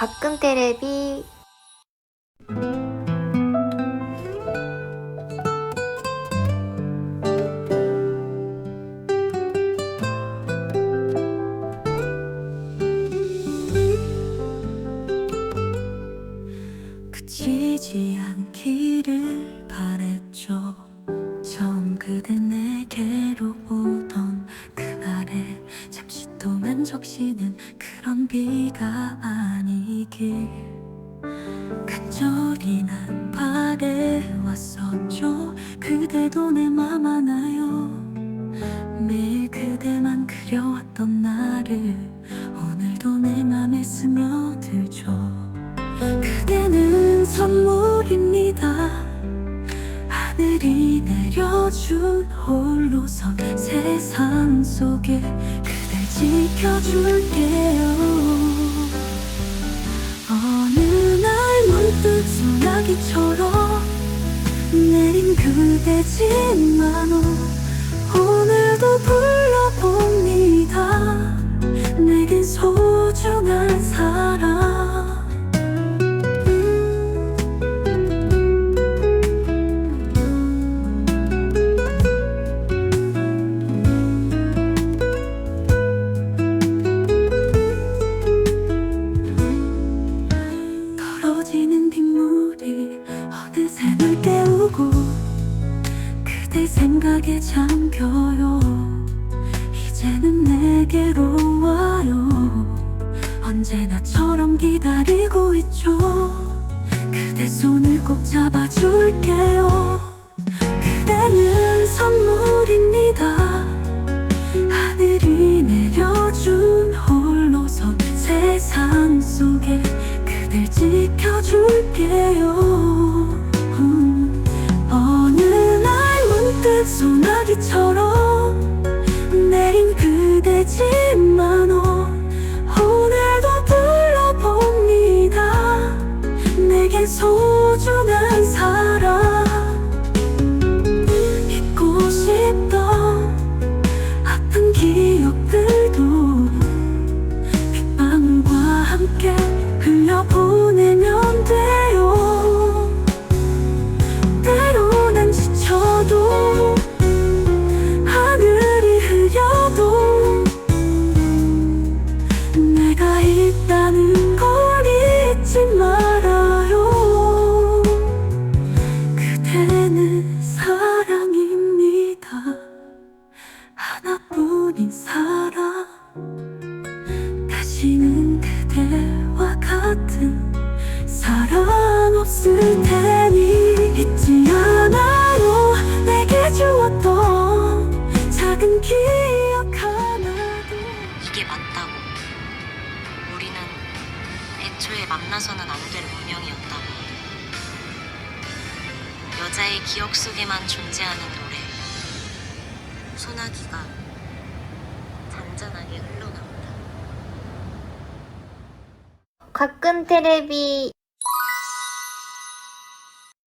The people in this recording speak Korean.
가끔 테레비 동안 적시는 그런 비가 아니길. 간절히 난 바래왔었죠. 그대도 내맘 알아요? 매일 그대만 그려왔던 나를 오늘도 내 맘에 스며들죠. 그대는 선물입니다. 하늘이 내려준 홀로선 세상 속에 지켜줄게요. 어느 날 문득 소나기처럼 내린 그대지만 오 그대 생각에 잠겨요. 이제는 내게로 와요. 언제나처럼 기다리고 있죠. 그대 손을 꼭 잡아줄게요. 그대는 선물입니다. 하늘이 내려준 홀로선 세상 속에 그댈 지켜줄게요 소중한 하나뿐인 사랑 다시는 그대와 같은 사랑 없을 테니 잊지 않아요 내게 주었던 작은 기억 하나도 이게 맞다고. 우리는 애초에 만나서는 안 될 운명이었다고. 여자의 기억 속에만 존재하는 노래. 소나기가 잔잔하게 흘러나온다. 가끔 테레비